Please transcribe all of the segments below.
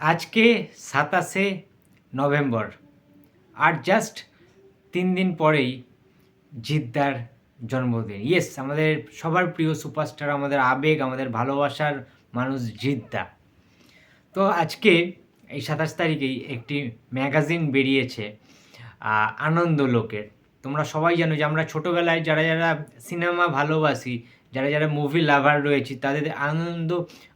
আজকে সাতাশে নভেম্বর আর জাস্ট তিন দিন পরেই জিদ্দার জন্মদিন। ইয়েস আমাদের সবার প্রিয় সুপারস্টার আমাদের আবেগ, আমাদের ভালোবাসার মানুষ জিদ্দা। তো আজকে এই সাতাশ তারিখেই একটি ম্যাগাজিন বেরিয়েছে আনন্দ লোকের। তোমরা সবাই জানো যে আমরা ছোটোবেলায় যারা যারা সিনেমা ভালোবাসি যারা যারা মুভি লাভার রয়েছে, তাদের আনন্দ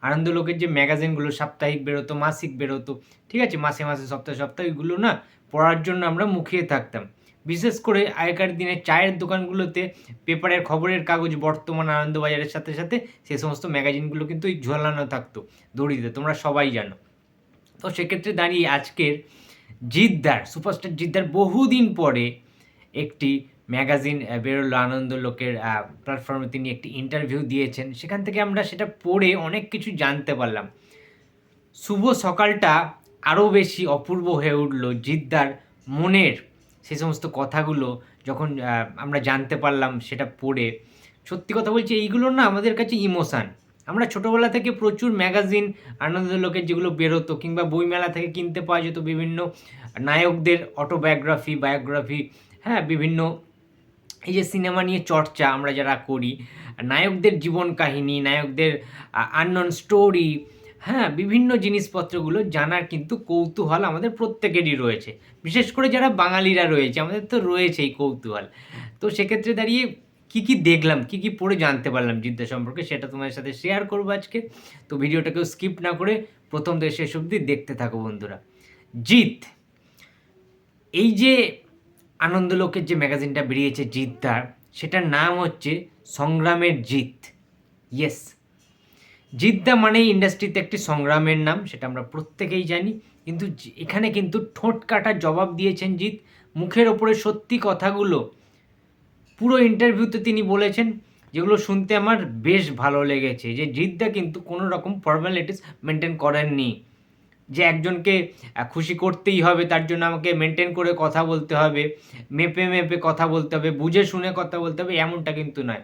আনন্দ লোকের যে ম্যাগাজিনগুলো সাপ্তাহিক বেরোতো, মাসিক বেরোতো, ঠিক আছে? মাসে মাসে, সপ্তাহে সপ্তাহে ওইগুলো না পড়ার জন্য আমরা মুখিয়ে থাকতাম। বিশেষ করে আগেকার দিনে চায়ের দোকানগুলোতে পেপারের খবরের কাগজ, বর্তমান আনন্দবাজারের সাথে সাথে সে সমস্ত ম্যাগাজিনগুলো কিন্তু ঝোলানো থাকতো দড়িতে, তোমরা সবাই জানো। তো সেক্ষেত্রে দাঁড়িয়ে আজকের জিদ্দার সুপারস্টার জিদ্দার বহুদিন পরে একটি ম্যাগাজিন বেরোলো আনন্দ লোকের প্ল্যাটফর্মে তিনি একটি ইন্টারভিউ দিয়েছেন। সেখান থেকে আমরা সেটা পড়ে অনেক কিছু জানতে পারলাম। শুভ সকালটা আরও বেশি অপূর্ব হয়ে উঠল জিদ্দার মনের সেই সমস্ত কথাগুলো যখন আমরা জানতে পারলাম সেটা পড়ে। সত্যি কথা বলছি, এইগুলো না আমাদের কাছে ইমোশান। আমরা ছোটোবেলা থেকে প্রচুর ম্যাগাজিন আনন্দলোকের যেগুলো বেরোতো কিংবা বইমেলা থেকে কিনতে পাওয়া যেত বিভিন্ন নায়কদের অটোবায়োগ্রাফি বায়োগ্রাফি হ্যাঁ বিভিন্ন এই যে সিনেমা নিয়ে চর্চা আমরা যারা করি, নায়কদের জীবন কাহিনী, নায়কদের আননন স্টোরি হ্যাঁ বিভিন্ন জিনিসপত্রগুলো জানার কিন্তু কৌতূহল আমাদের প্রত্যেকেরই রয়েছে। বিশেষ করে যারা বাঙালিরা রয়েছে, আমাদের তো রয়েছে এই কৌতূহল। তো সেক্ষেত্রে দাঁড়িয়ে কি কি দেখলাম, কি কি পড়ে জানতে পারলাম জিদ্দা সম্পর্কে সেটা তোমাদের সাথে শেয়ার করব আজকে। তো ভিডিওটাকেও স্কিপ না করে প্রথম থেকে শেষ অবধি দেখতে থাকো বন্ধুরা। জিত এই যে আনন্দলোকের যে ম্যাগাজিনটা বেরিয়েছে জিদ্দার সেটার নাম হচ্ছে সংগ্রামের জিত ইয়েস জিদ্দা মানে ইন্ডাস্ট্রিতে একটি সংগ্রামের নাম, সেটা আমরা প্রত্যেকেই জানি। কিন্তু এখানে কিন্তু ঠোঁট কাটা জবাব দিয়েছেন জিত মুখের ওপরে সত্যি কথাগুলো পুরো ইন্টারভিউতে তিনি বলেছেন, যেগুলো শুনতে আমার বেশ ভালো লেগেছে। যে জিদ্দা কিন্তু কোনো রকম ফর্মালিটিস মেনটেন করেননি। যে একজনকে খুশি করতেই হবে, তার জন্য আমাকে মেনটেন করে কথা বলতে হবে, মেপে মেপে কথা বলতে হবে, বুঝে শুনে কথা বলতে হবে, এমনটা কিন্তু নয়।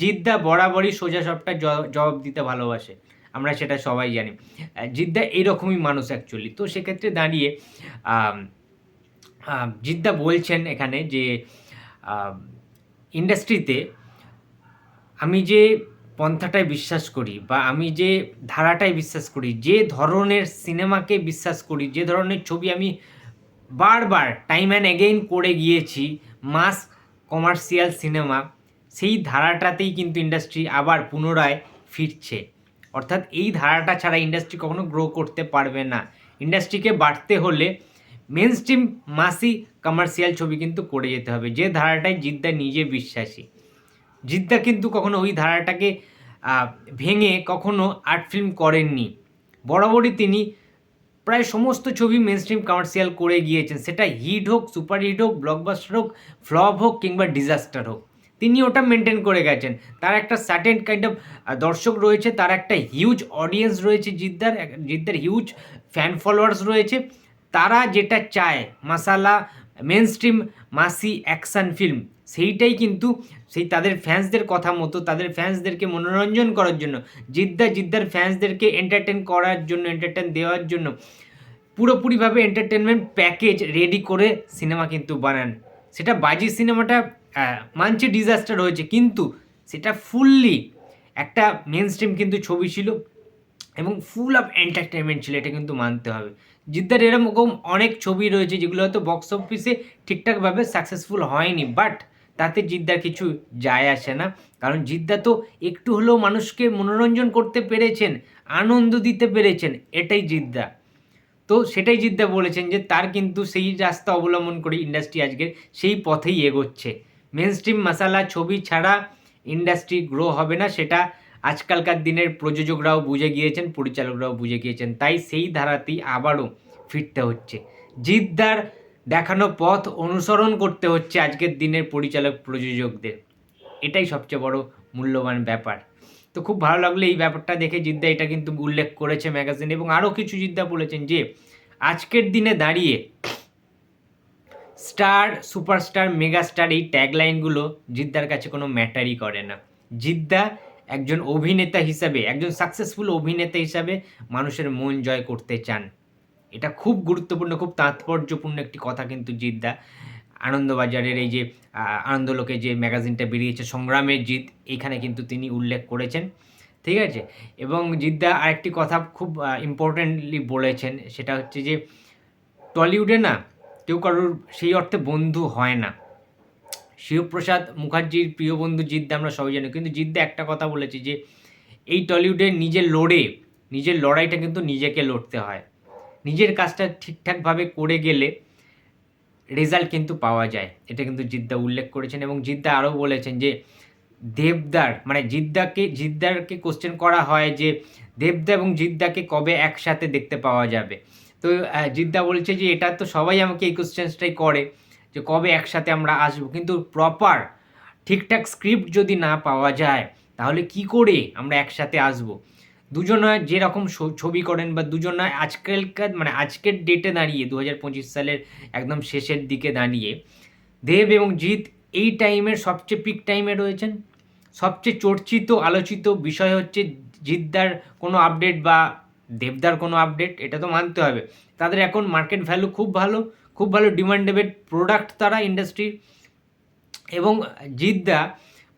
জিদ্দা বরাবরই সোজা সবটা জবাব দিতে ভালোবাসে। আমরা সেটা সবাই জানি। জিদ্দা এইরকমই মানুষ অ্যাকচুয়ালি তো সেক্ষেত্রে দাঁড়িয়ে জিদ্দা বলছেন এখানে যে ইন্ডাস্ট্রিতে আমি যে পন্থাটায় বিশ্বাস করি বা আমি যে ধারাটায় বিশ্বাস করি, যে ধরনের সিনেমাকে বিশ্বাস করি, যে ধরনের ছবি আমি বারবার টাইম অ্যান্ড এগেইন করে গিয়েছি মাস কমার্শিয়াল সিনেমা সেই ধারাটাতেই কিন্তু ইন্ডাস্ট্রি আবার পুনরায় ফিরছে। অর্থাৎ এই ধারাটা ছাড়া ইন্ডাস্ট্রি কখনো গ্রো করতে পারবে না। ইন্ডাস্ট্রিকে বাড়তে হলে মেন স্ট্রিম মাসি কমার্শিয়াল ছবি কিন্তু করে যেতে হবে। যে ধারাটায় জিদ্দা নিজে বিশ্বাসী। জিদ্দা কিন্তু কখনো ওই ধারাটাকে ভেঙে কখনো আর্ট ফিল্ম করেননি। বরাবরই তিনি প্রায় সমস্ত ছবি মেন স্ট্রিম কমার্শিয়াল করে গিয়েছেন। সেটা হিট হোক সুপার হিট হোক ব্লকবাস্টার হোক ফ্লপ হোক কিংবা ডিজাস্টার হোক। তিনি ওটা মেনটেন করে গেছেন। তার একটা সার্টেন কাইন্ড অফ দর্শক রয়েছে, তার একটা হিউজ অডিয়েন্স রয়েছে জিদ্দার জিদ্দার হিউজ ফ্যান ফলোয়ার্স রয়েছে। তারা যেটা চায় masala mainstream massy action film সেইটাই কিন্তু সেই তাদের ফ্যান্সদের কথা মতো, তাদের ফ্যান্সদেরকে মনোরঞ্জন করার জন্য, জিদ্দা জিদ্দার ফ্যান্সদেরকে এন্টারটেন করার জন্য এন্টারটেন দেওয়ার জন্য পুরোপুরিভাবে এন্টারটেনমেন্ট প্যাকেজ রেডি করে সিনেমা কিন্তু বানান। সেটা বাজি সিনেমাটা মানছে ডিজাস্টার হয়েছে, কিন্তু সেটা ফুললি একটা মেন স্ট্রিম কিন্তু ছবি ছিল এবং ফুল অফ এন্টারটেনমেন্ট ছিল, এটা কিন্তু মানতে হবে। জিদ্দার এরকম অনেক ছবি রয়েছে, যেগুলো হয়তো বক্স অফিসে ঠিকঠাকভাবে সাকসেসফুল হয়নি বাট তাতে জিদ্দার কিছু যায় আসে না। কারণ জিদ্দা তো একটু হলেও মানুষকে মনোরঞ্জন করতে পেরেছেন, আনন্দ দিতে পেরেছেন, এটাই জিদ্দা। তো সেটাই জিদ্দা বলেছেন যে তার কিন্তু সেই রাস্তা অবলম্বন করে ইন্ডাস্ট্রি আজকের সেই পথেই এগোচ্ছে। মেন স্ট্রিম মশালা ছবি ছাড়া ইন্ডাস্ট্রি গ্রো হবে না, সেটা আজকালকার দিনের প্রযোজকরাও বুঝে গিয়েছেন, পরিচালকরাও বুঝে গিয়েছেন। তাই সেই ধারাতেই আবারও ফিরতে হচ্ছে। জিদ্দার দেখানো পথ অনুসরণ করতে হচ্ছে আজকের দিনের পরিচালক প্রযোজকদের। এটাই সবচেয়ে বড় মূল্যবান ব্যাপার। তো খুব ভালো লাগল এই ব্যাপারটা দেখে। জিদ্দা এটা কিন্তু উল্লেখ করেছে ম্যাগাজিন এবং আরও কিছু জিদ্দা বলেছেন যে, আজকের দিনে দাঁড়িয়ে স্টার, সুপারস্টার, মেগাস্টার এই ট্যাগলাইনগুলো জিদ্দার কাছে কোনো ম্যাটারই করে না। জিদ্দা একজন অভিনেতা হিসাবে, একজন সাকসেসফুল অভিনেতা হিসাবে মানুষের মন জয় করতে চান। এটা খুব গুরুত্বপূর্ণ, খুব তাৎপর্যপূর্ণ একটি কথা কিন্তু জিদ্দা আনন্দবাজারের এই যে আনন্দলোকে যে ম্যাগাজিনটা বেরিয়েছে, সংগ্রামের জিত এইখানে কিন্তু তিনি উল্লেখ করেছেন। ঠিক আছে? এবং জিদ্দা আরেকটি কথা খুব ইম্পর্টেন্টলি বলেছেন, সেটা হচ্ছে যে, টলিউডে না কেউ কারোর সেই অর্থে বন্ধু হয় না। শিবপ্রসাদ মুখার্জির প্রিয় বন্ধু জিদ্দা আমরা সবাই জানি, কিন্তু জিদ্দা একটা কথা বলেছে যে, এই টলিউডে নিজের লড়ে, নিজের লড়াইটা কিন্তু নিজেকে লড়তে হয়। নিজের কাজটা ঠিকঠাকভাবে করে গেলে রেজাল্ট কিন্তু পাওয়া যায়। এটা কিন্তু জিদ্দা উল্লেখ করেছেন এবং জিদ্দা আরও বলেছেন যে, দেবদার মানে জিদ্দাকে, জিদ্দারকে কোশ্চেন করা হয় যে, দেবদা এবং জিদ্দাকে কবে একসাথে দেখতে পাওয়া যাবে? তো জিদ্দা বলছে যে, এটা তো সবাই আমাকে এই কোশ্চেন্সটাই করে যে, কবে একসাথে আমরা আসব। কিন্তু প্রপার ঠিকঠাক স্ক্রিপ্ট যদি না পাওয়া যায়, তাহলে কি করে আমরা একসাথে আসব? দুজনা যেরকম ছবি করেন বা দুজনা আজকালকার মানে আজকের ডেটে দাঁড়িয়ে দু হাজার পঁচিশ সালের একদম শেষের দিকে দাঁড়িয়ে, দেব এবং জিৎ এই টাইমের সবচেয়ে পিক টাইমে রয়েছেন। সবচেয়ে চর্চিত, আলোচিত বিষয় হচ্ছে জিদ্দার কোনো আপডেট বা দেবদার কোনো আপডেট এটা তো মানতে হবে। তাদের এখন মার্কেট ভ্যালু খুব ভালো খুব ভালো ডিমান্ডেবল প্রোডাক্ট তারা ইন্ডাস্ট্রির এবং জিদ্দা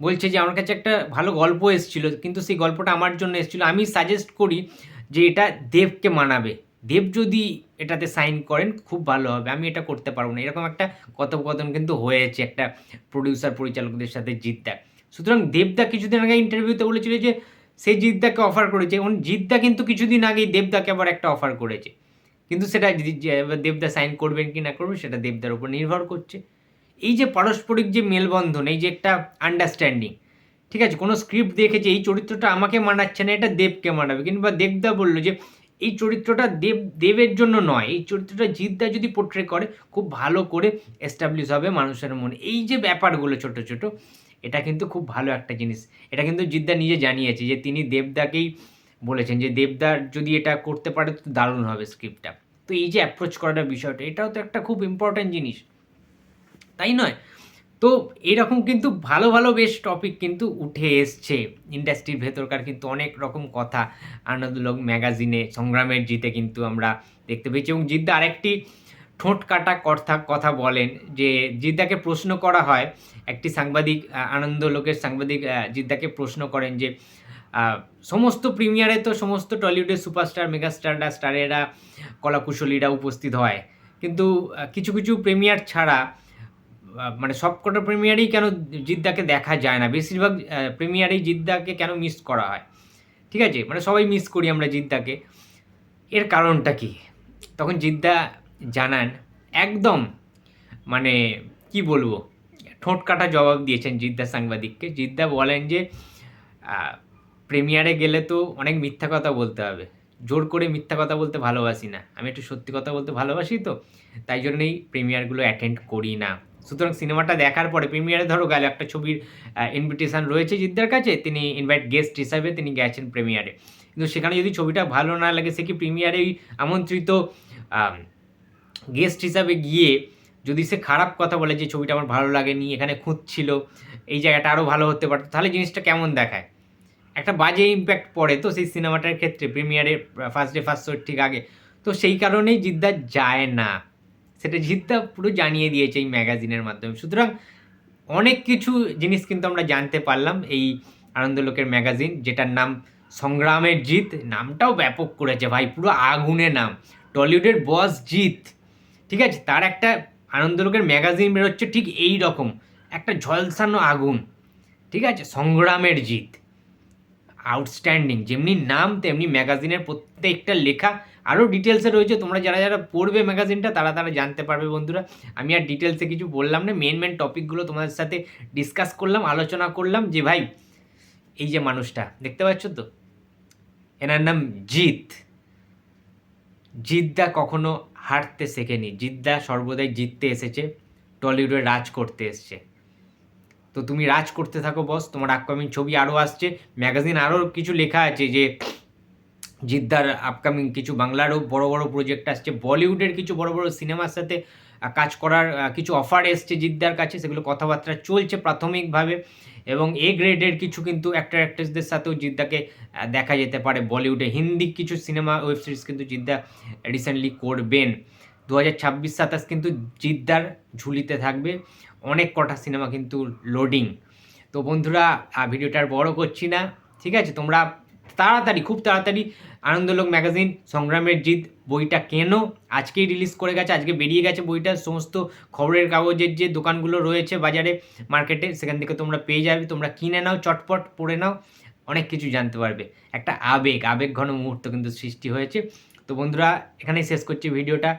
বলছে যে আমার কাছে একটা ভালো গল্প এসেছিল, কিন্তু সেই গল্পটা আমার জন্য এসেছিল। আমি সাজেস্ট করি যে এটা দেবকে মানাবে। দেব যদি এটাতে সাইন করেন, খুব ভালো হবে। আমি এটা করতে পারব না। এরকম একটা কথোপকথন কিন্তু হয়েছে একটা প্রডিউসার পরিচালকদের সাথে জিদ্দা সুতরাং দেবদা কিছুদিন আগে ইন্টারভিউতে বলেছিল যে সেই জিদ্দাকে অফার করেছে। এবং জিদ্দা কিন্তু কিছুদিন আগেই দেবদাকে আবার একটা অফার করেছে। কিন্তু সেটা দেবদা সাইন করবেন কি না করবেন, সেটা দেবদার উপর নির্ভর করছে। এই যে পারস্পরিক যে মেলবন্ধন, এই যে একটা আন্ডারস্ট্যান্ডিং ঠিক আছে? কোনো স্ক্রিপ্ট দেখেছে এই চরিত্রটা আমাকে মানাচ্ছে না, এটা দেবকে মানাবে। কিংবা দেবদা বলল যে, এই চরিত্রটা দেব, দেবের জন্য নয়, এই চরিত্রটা জিদ্দা যদি পোট্রে করে, খুব ভালো করে এস্টাবলিশ হবে মানুষের মনে। এই যে ব্যাপারগুলো ছোট ছোট, এটা কিন্তু খুব ভালো একটা জিনিস। এটা কিন্তু জিদ্দা নিজে জানিয়েছে যে, তিনি দেবদাকেই বলেছেন যে দেবদার যদি এটা করতে পারে, তো দারুণ হবে স্ক্রিপ্টটা তো এই যে অ্যাপ্রোচ করাটা বিষয়টা, এটাও তো একটা খুব ইম্পর্ট্যান্ট জিনিস। তাই নয়। তো এরকম কিন্তু ভালো ভালো বেশ টপিক কিন্তু উঠে এসছে। ইন্ডাস্ট্রির ভেতরকার কিন্তু অনেক রকম কথা আনন্দলোক ম্যাগাজিনে সংগ্রামের জিতে কিন্তু আমরা দেখতে পেয়েছি। এবং জিদ্দা আরেকটি ঠোঁট কাটা কথা কথা বলেন যে জিদ্দাকে প্রশ্ন করা হয়, একটি সাংবাদিক আনন্দলোকের সাংবাদিক জিদ্দাকে প্রশ্ন করেন যে সমস্ত প্রিমিয়ারে তো সমস্ত টলিউডের সুপারস্টার মেগাস্টাররা স্টারেরা, কলাকুশলীরা উপস্থিত হয়। কিন্তু কিছু কিছু প্রিমিয়ার ছাড়া মানে সবকটা প্রিমিয়ারেই কেন জিদ্দাকে দেখা যায় না? বেশিরভাগ প্রিমিয়ারেই জিদ্দাকে কেন মিস করা হয়? ঠিক আছে? মানে সবাই মিস করি আমরা জিদ্দাকে। এর কারণটা কি? তখন জিদ্দা জানান, একদম মানে কি বলব? ঠোঁট কাটা জবাব দিয়েছেন জিদ্দা সাংবাদিককে। জিদ্দা বলেন যে প্রিমিয়ারে গেলে তো অনেক মিথ্যা কথা বলতে হবে। জোর করে মিথ্যা কথা বলতে ভালোবাসি না। আমি একটু সত্যি কথা বলতে ভালোবাসি তো। তাই জন্যই প্রিমিয়ারগুলো অ্যাটেন্ড করি না। সুতরাং সিনেমাটা দেখার পরে প্রিমিয়ারে ধরো গেল একটা ছবির ইনভিটেশন রয়েছে জিদ্দার কাছে, তিনি ইনভাইট গেস্ট হিসাবে তিনি গেছেন প্রিমিয়ারে। কিন্তু সেখানে যদি ছবিটা ভালো না লাগে, সে কি প্রিমিয়ারেই আমন্ত্রিত গেস্ট হিসাবে গিয়ে যদি সে খারাপ কথা বলে যে ছবিটা আমার ভালো লাগেনি, এখানে খুঁজছিল এই জায়গাটা আরও ভালো হতে পারতো, তাহলে জিনিসটা কেমন দেখায়? একটা বাজে ইম্প্যাক্ট পড়ে তো সেই সিনেমাটার ক্ষেত্রে, প্রিমিয়ারে ফার্স্ট ডে ফার্স্ট শোর ঠিক আগে। তো সেই কারণেই জিদ্দা যায় না। সেটা জিদ্দা পুরো জানিয়ে দিয়েছে এই ম্যাগাজিনের মাধ্যমে। সুতরাং অনেক কিছু জিনিস কিন্তু আমরা জানতে পারলাম এই আনন্দলোকের ম্যাগাজিন, যেটার নাম সংগ্রামের জিত। নামটাও ব্যাপক করেছে ভাই, পুরো আগুনে নাম। টলিউডের বস জিত। ঠিক আছে, তার একটা আনন্দলোকের ম্যাগাজিন বেরোচ্ছে ঠিক এই রকম। একটা ঝলসানো আগুন। ঠিক আছে, সংগ্রামের জিত। আউটস্ট্যান্ডিং যেমনি নাম, তেমনি ম্যাগাজিনের প্রত্যেকটা লেখা আরও ডিটেলসে রয়েছে। তোমরা যারা যারা পড়বে ম্যাগাজিনটা, তারা তারা জানতে পারবে বন্ধুরা। আমি আর ডিটেলসে কিছু বললাম না। মেন মেন টপিকগুলো তোমাদের সাথে ডিসকাস করলাম, আলোচনা করলাম যে ভাই, এই যে মানুষটা, দেখতে পাচ্ছ তো? এনার নাম জিত জিদ্দা কখনো হারতে শেখেনি। জিদ্দা সর্বদাই জিততে এসেছে, টলিউডে রাজ করতে এসছে। তো তুমি রাজ করতে থাকো বস তোমার আপকামিং ছবি আরও আসছে। ম্যাগাজিন আরও কিছু লেখা আছে যে, জিদ্দার আপকামিং কিছু বাংলারও বড় বড় প্রজেক্ট আসছে। বলিউডের কিছু বড় বড় সিনেমার সাথে কাজ করার কিছু অফার এসছে জিদ্দার কাছে। সেগুলো কথাবার্তা চলছে প্রাথমিকভাবে। এবং এ গ্রেডের কিছু কিন্তু অ্যাক্টার অ্যাক্ট্রেসদের সাথেও জিদ্দাকে দেখা যেতে পারে বলিউডে হিন্দি কিছু সিনেমা ওয়েব সিরিজ কিন্তু জিদ্দা রিসেন্টলি করবেন। দু হাজার ছাব্বিশ, সাতাশ কিন্তু জিদ্দার ঝুলিতে থাকবে। অনেক কটা সিনেমা কিন্তু লোডিং তো বন্ধুরা ভিডিওটা আর বড় করছি না, ঠিক আছে? তোমরা তাড়াতাড়ি, খুব তাড়াতাড়ি আনন্দলোক ম্যাগাজিন, সংগ্রামের জিত বইটা কেনো? আজকেই রিলিজ করে গেছে, আজকে বেরিয়ে গেছে বইটা, সমস্ত খবরের কাগজের যে দোকানগুলো রয়েছে বাজারে মার্কেটে সেখান থেকে তোমরা পেয়ে যাবে। তোমরা কিনে নাও, চটপট পড়ে নাও, অনেক কিছু জানতে পারবে। একটা আবেগ আবেগ ঘন মুহূর্ত কিন্তু সৃষ্টি হয়েছে। তো বন্ধুরা, এখানেই শেষ করছি ভিডিওটা।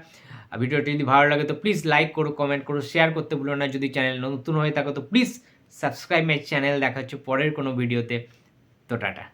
আর ভিডিওটি যদি ভালো লাগে তো প্লিজ লাইক করো কমেন্ট করো শেয়ার করতে ভুলো না। যদি চ্যানেল নতুন হয়ে থাকো তো প্লিজ সাবস্ক্রাইব মাই চ্যানেল দেখা হচ্ছে পরের কোনো ভিডিওতে তো টাটা।